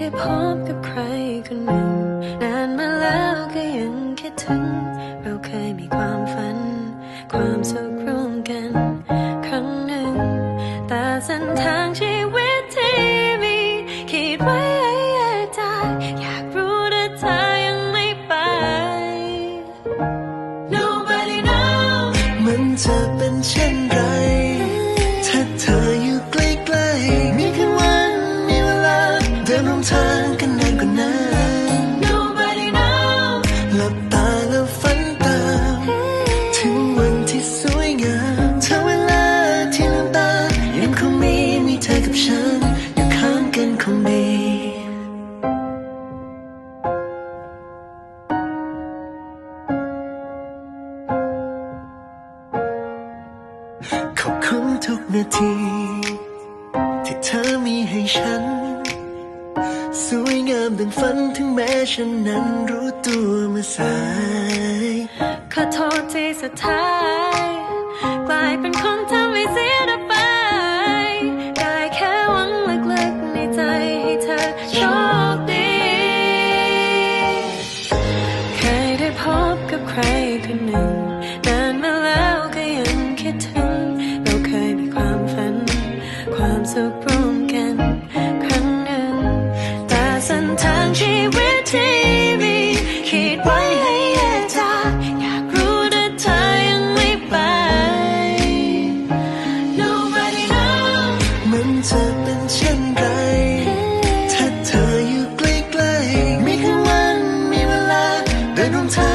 ได้พบกับใครคนหนึ่ง นานมาแล้วก็ยังคิดถึง เราเคยมีความฝัน ความสุขร่วมกัน ครั้งหนึ่ง แต่เส้นทางชีวิตที่มีคิดไว้ให้แยกจอยากรู้แต่เธอยังไม่ไป Nobody knows มันจะเป็นเช่นไร ขอบคุณทุกนาที ที่เธอมีให้ฉัน สวยงามดังฝันถึงแม้ฉันนั้นรู้ตัวมื่อสาย ขอโทษที่สุดท้าย กลายเป็นคนทำให้เสียดายไปได้แค่หวังลึกๆในใจให้เธอชคดี เช่นไรถ้าเธออยู่ใกล้ๆมีคืนวันมีเวลาเดินร่วมทาง